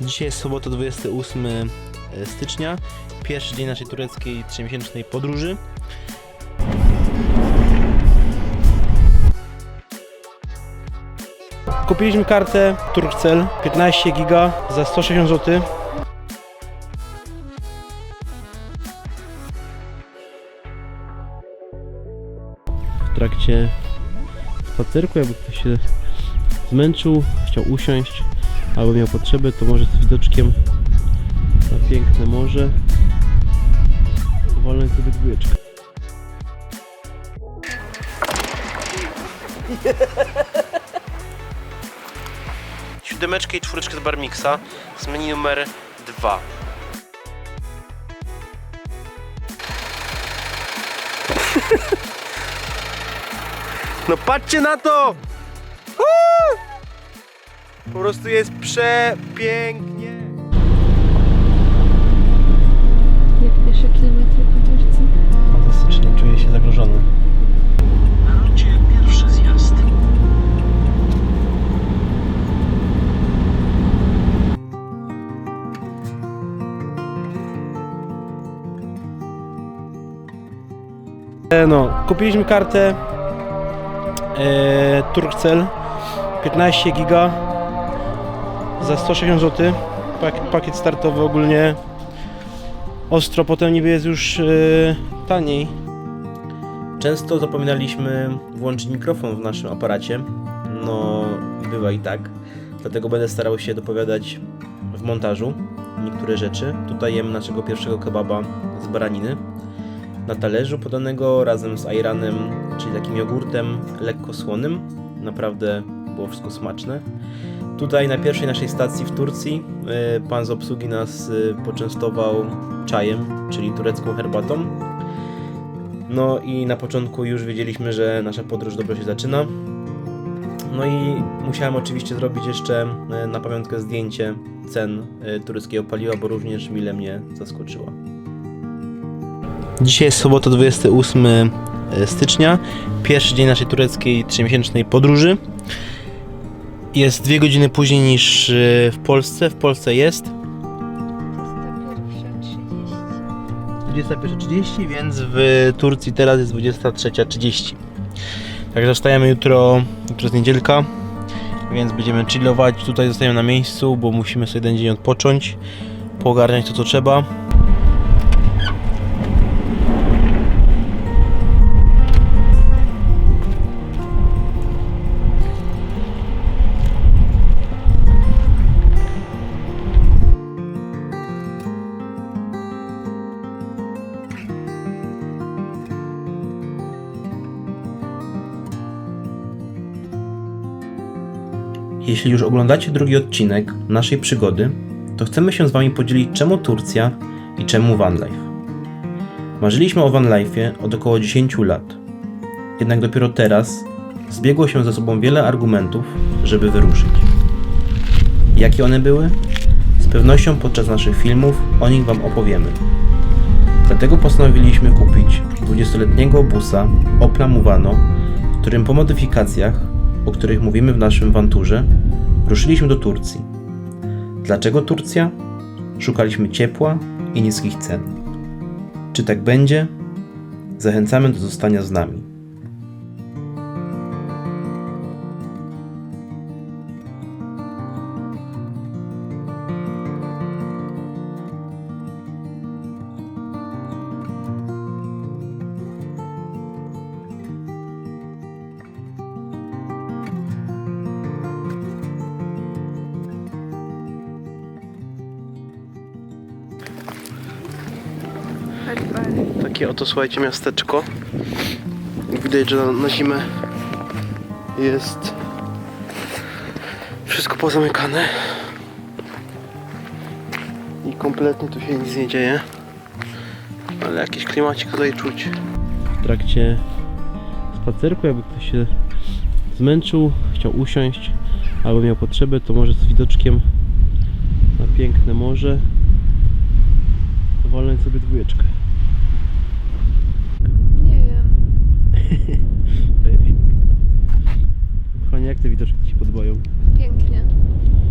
Dzisiaj jest sobota 28 stycznia, pierwszy dzień naszej tureckiej trzymiesięcznej podróży. Kupiliśmy kartę Turkcell 15 giga za 160 zł. W trakcie spacerku, jakby ktoś się zmęczył, chciał usiąść albo miał potrzebę, to może z widoczkiem na piękne morze walnąć sobie dwójeczkę. Siódemeczkę i czwóreczkę z Barmixa z menu numer 2. No patrzcie na to! Uuu! Po prostu jest przepięknie. Jak pierwsze kilometry po Turcji. Fantastycznie, czuję się zagrożony. Na locie pierwszy zjazd. E, No, kupiliśmy kartę e, Turkcell 15 giga za 160 zł. Pakiet, startowy ogólnie ostro, potem niby jest już e, taniej. Często zapominaliśmy włączyć mikrofon w naszym aparacie. No, bywa i tak. Dlatego będę starał się dopowiadać w montażu niektóre rzeczy. Tutaj jem naszego pierwszego kebaba z baraniny na talerzu podanego razem z ajranem, czyli takim jogurtem lekko słonym. Naprawdę było wszystko smaczne. Tutaj na pierwszej naszej stacji w Turcji y, pan z obsługi nas y, poczęstował czajem, czyli turecką herbatą. No i na początku już wiedzieliśmy, że nasza podróż dobrze się zaczyna. No i musiałem oczywiście zrobić jeszcze y, na pamiątkę zdjęcie cen tureckiego paliwa, bo również mile mnie zaskoczyła. Dzisiaj jest sobota 28 stycznia, pierwszy dzień naszej tureckiej trzymiesięcznej podróży. Jest dwie godziny później niż e, w Polsce. W Polsce jest 21.30, więc w Turcji teraz jest 23.30. Także wstajemy jutro, jutro jest niedzielka, więc będziemy chillować. Tutaj zostajemy na miejscu, bo musimy sobie jeden dzień odpocząć, poogarniać to co trzeba. Jeśli już oglądacie drugi odcinek naszej przygody, to chcemy się z Wami podzielić czemu Turcja i czemu vanlife. Marzyliśmy o vanlife'ie od około 10 lat. Jednak dopiero teraz zbiegło się ze sobą wiele argumentów, żeby wyruszyć. Jakie one były? Z pewnością podczas naszych filmów o nich Wam opowiemy. Dlatego postanowiliśmy kupić 20-letniego busa Opla Movano, którym po modyfikacjach o których mówimy w naszym wanturze, ruszyliśmy do Turcji. Dlaczego Turcja? Szukaliśmy ciepła i niskich cen. Czy tak będzie? Zachęcamy do zostania z nami. Takie oto słuchajcie miasteczko. Widać, że na, zimę jest wszystko pozamykane. I kompletnie tu się nic nie dzieje. Ale jakiś klimacik tutaj czuć. W trakcie spacerku, jakby ktoś się zmęczył, chciał usiąść albo miał potrzebę, to może z widoczkiem na piękne morze walnąć sobie dwójeczkę. Kochanie, jak te widoczki Ci się podobają? Pięknie.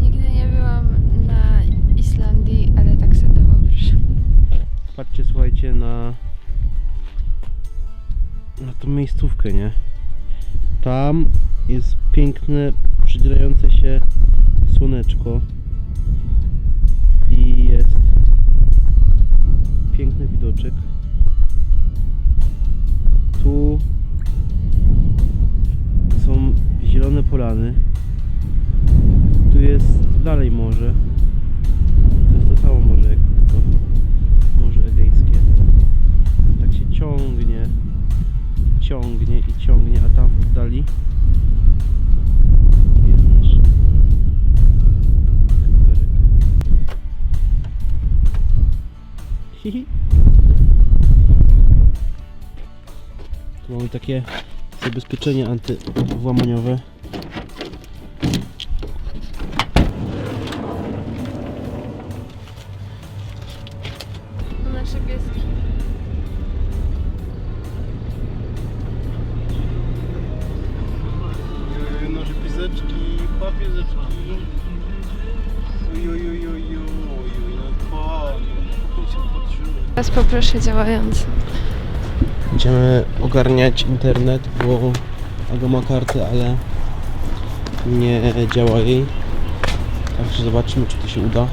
Nigdy nie byłam na Islandii, ale tak sobie to wyobrażam. Patrzcie, słuchajcie, na na tą miejscówkę, nie? Tam jest piękne, przydzierające się słoneczko i jest piękny widoczek. Tu zielone polany. Tu jest dalej morze. To jest to samo morze jak to. Morze Egejskie. Tak się ciągnie, ciągnie i ciągnie, a tam w oddali jest nasz. Hihi. Tu mamy takie zabezpieczenie antywłamaniowe. Nasze pieski. Nasze piseczki, papiezeczki. No Teraz poproszę działający. Będziemy ogarniać internet, bo Aga ma kartę, ale nie działa jej. Także zobaczymy, czy to się uda.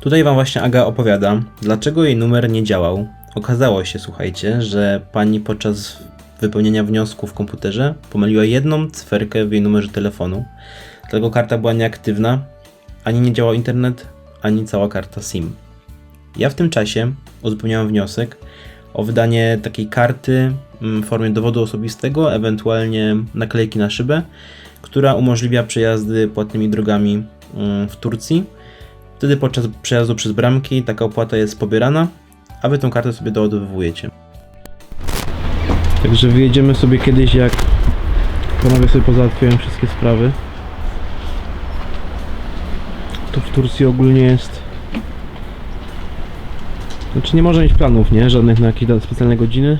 Tutaj Wam właśnie Aga opowiada, dlaczego jej numer nie działał. Okazało się, słuchajcie, że pani podczas wypełniania wniosku w komputerze pomyliła jedną cyferkę w jej numerze telefonu. Dlatego karta była nieaktywna, ani nie działał internet, ani cała karta SIM. Ja w tym czasie uzupełniałem wniosek o wydanie takiej karty mm, w formie dowodu osobistego, ewentualnie naklejki na szybę, która umożliwia przejazdy płatnymi drogami mm, w Turcji. Wtedy podczas przejazdu przez bramki taka opłata jest pobierana, a wy tą kartę sobie doładowujecie. Także wyjedziemy sobie kiedyś, jak panowie sobie pozałatwiają wszystkie sprawy. To w Turcji ogólnie jest. Znaczy nie można mieć planów, nie? Żadnych na jakieś specjalne godziny.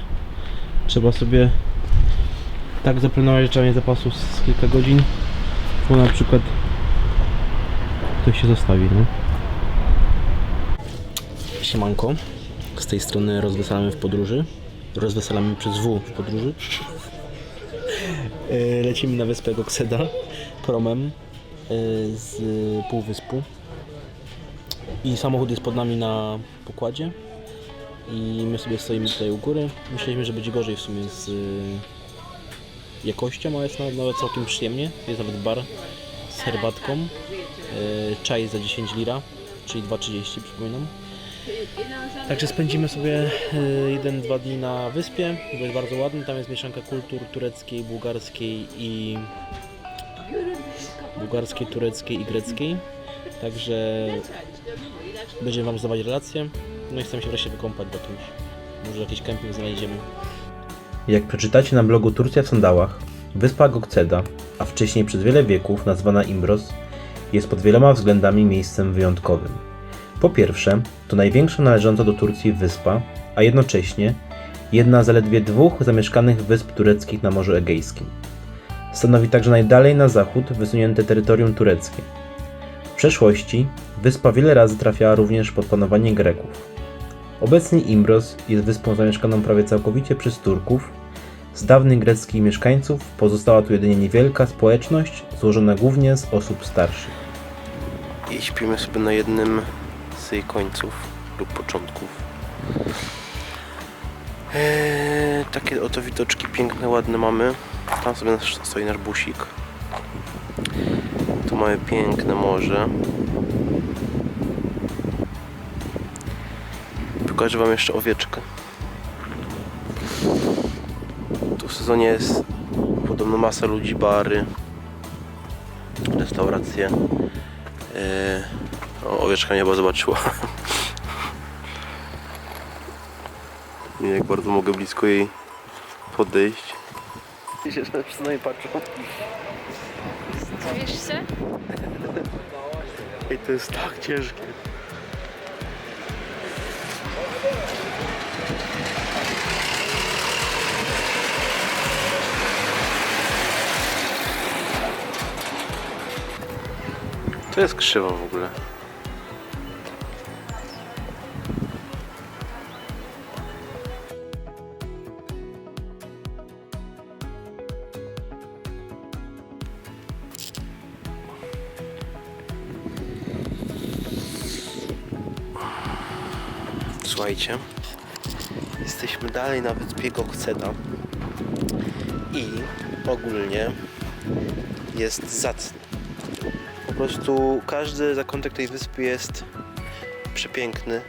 Trzeba sobie tak zaplanować, że trzeba mieć zapasu z kilka godzin. Bo na przykład ktoś się zostawi, no. Siemanko. Z tej strony rozwesalamy w podróży. Rozwesalamy przez W w podróży. E, Lecimy na wyspę Gokseda promem e, z półwyspu. I samochód jest pod nami na pokładzie. I my sobie stoimy tutaj u góry. Myśleliśmy, że będzie gorzej w sumie z e, jakością, ale jest nawet, całkiem przyjemnie. Jest nawet bar z herbatką. E, Czaj za 10 lira, czyli 2,30 przypominam. Także spędzimy sobie 1-2 dni na wyspie. To jest bardzo ładny. Tam jest mieszanka kultur tureckiej, bułgarskiej i bułgarskiej, tureckiej i greckiej. Także będziemy Wam zdawać relacje. No i chcemy się wreszcie wykąpać w jakimś. Może jakiś kemping znajdziemy. Jak przeczytacie na blogu Turcja w sandałach, wyspa Gokceda, a wcześniej przez wiele wieków nazwana Imbros, jest pod wieloma względami miejscem wyjątkowym. Po pierwsze, to największa należąca do Turcji wyspa, a jednocześnie jedna z zaledwie dwóch zamieszkanych wysp tureckich na Morzu Egejskim. Stanowi także najdalej na zachód wysunięte terytorium tureckie. Przeszłości wyspa wiele razy trafiała również pod panowanie Greków. Obecnie Imbros jest wyspą zamieszkaną prawie całkowicie przez Turków. Z dawnych greckich mieszkańców pozostała tu jedynie niewielka społeczność złożona głównie z osób starszych. I śpimy sobie na jednym z jej końców lub początków. Eee, takie oto widoczki piękne, ładne mamy. Tam sobie nasz, stoi nasz busik. Mamy piękne morze. Pokażę Wam jeszcze owieczkę. Tu w sezonie jest podobno masa ludzi, bary, restauracje. O, owieczka nieba zobaczyła. Nie jak bardzo mogę blisko jej podejść. Się wszyscy na mnie patrzą. Wiesz się? Ej, to jest tak ciężkie. To jest krzywo w ogóle. Słuchajcie, jesteśmy dalej na wyspie Gokceda i ogólnie jest zacny. Po prostu każdy zakątek tej wyspy jest przepiękny.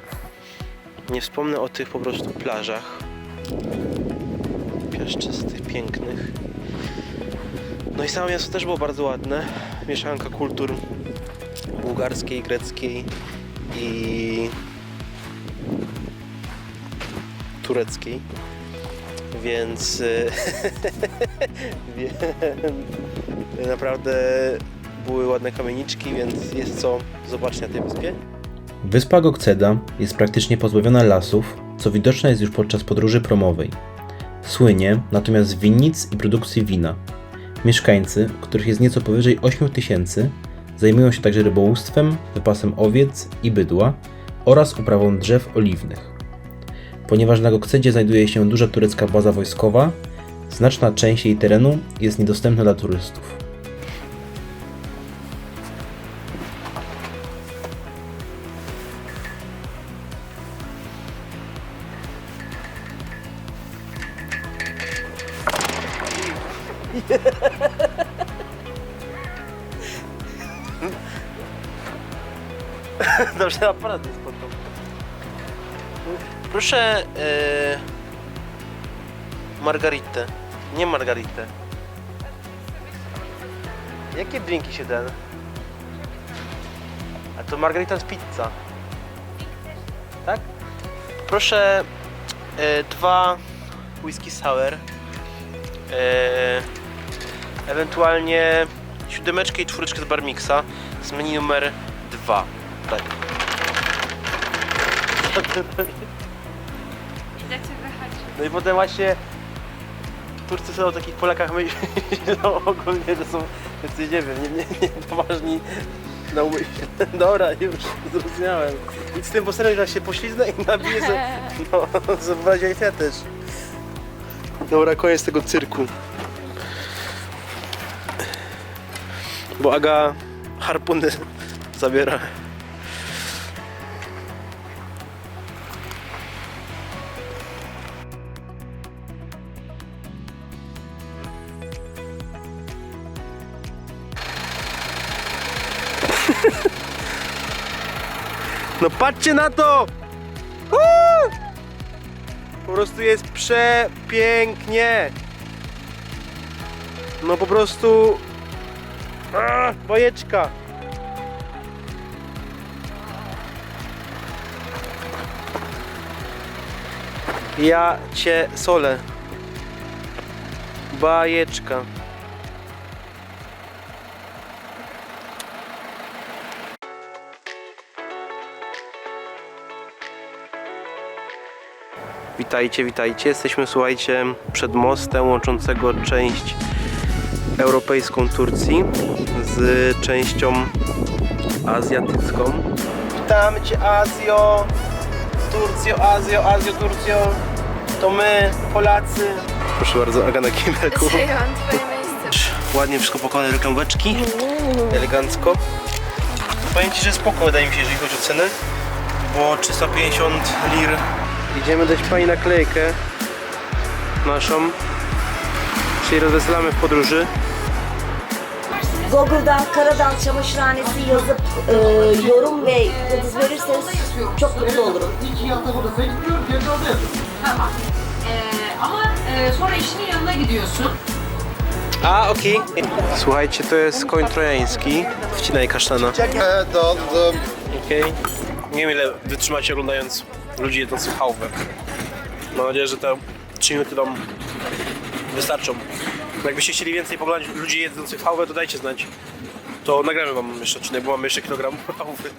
Nie wspomnę o tych po prostu plażach piaszczystych, pięknych. No i samo miasto też było bardzo ładne. Mieszanka kultur bułgarskiej, greckiej i tureckiej. Więc, y, więc naprawdę były ładne kamieniczki, więc jest co zobaczyć na tej wyspie. Wyspa Gokceda jest praktycznie pozbawiona lasów, co widoczne jest już podczas podróży promowej. Słynie natomiast z winnic i produkcji wina. Mieszkańcy, których jest nieco powyżej 8 tysięcy, zajmują się także rybołówstwem, wypasem owiec i bydła oraz uprawą drzew oliwnych. Ponieważ na Gokcedzie znajduje się duża turecka baza wojskowa, znaczna część jej terenu jest niedostępna dla turystów. Dobrze, aparat jest pod. Proszę e, margaritę. Nie margaritę. Jakie drinki się da? A to margarita z pizza. Tak? Proszę e, dwa whisky sour. E, ewentualnie siódemeczkę i czwóreczkę z barmixa z menu numer dwa. Tak. No i potem właśnie Turcy są o takich Polakach myślą ogólnie, że są jacyś, nie wiem, nie, nie, nie poważni na umyśle. Dobra, już zrozumiałem. I z tym postaram że się pośliznę i nabiję sobie, no, zobaczyć ja też. Dobra, koniec tego cyrku. Bo Aga harpuny zabiera. No patrzcie na to! Uuu! Po prostu jest przepięknie. No po prostu... Bajeczka. Ja cię solę. Bajeczka. Witajcie, witajcie. Jesteśmy, słuchajcie, przed mostem łączącego część europejską Turcji z częścią azjatycką. Witamy Cię, Azjo! Turcjo, Azjo, Azjo, Turcjo! To my, Polacy. Proszę bardzo, Aga na kibelku. Zajęłam twoje miejsce. Ładnie wszystko pokonane reklamóweczki. Elegancko. Powiem Ci, że spoko wydaje mi się, jeżeli chodzi o cenę. Bo 350 lir. Idziemy dać Pani naklejkę naszą. Czyli rozweselamy w podróży. Google'dan Karadal Çamaşırhanesi yazıp e, yorum ve yıldız verirseniz çok mutlu olurum. Tamam. Ee, ama e, sonra eşinin yanına gidiyorsun. A, okej. Słuchajcie, to jest koń trojański. Wcinaj kasztana. Okej. Nie wiem ile wytrzymacie oglądając ludzi jedzących chałwę. Mam nadzieję, że te 3 minuty wam wystarczą. Jakbyście chcieli więcej poglądać ludzi jedzących chałwę, to dajcie znać. To nagramy wam jeszcze odcinek, bo mamy jeszcze kilogram chałwy.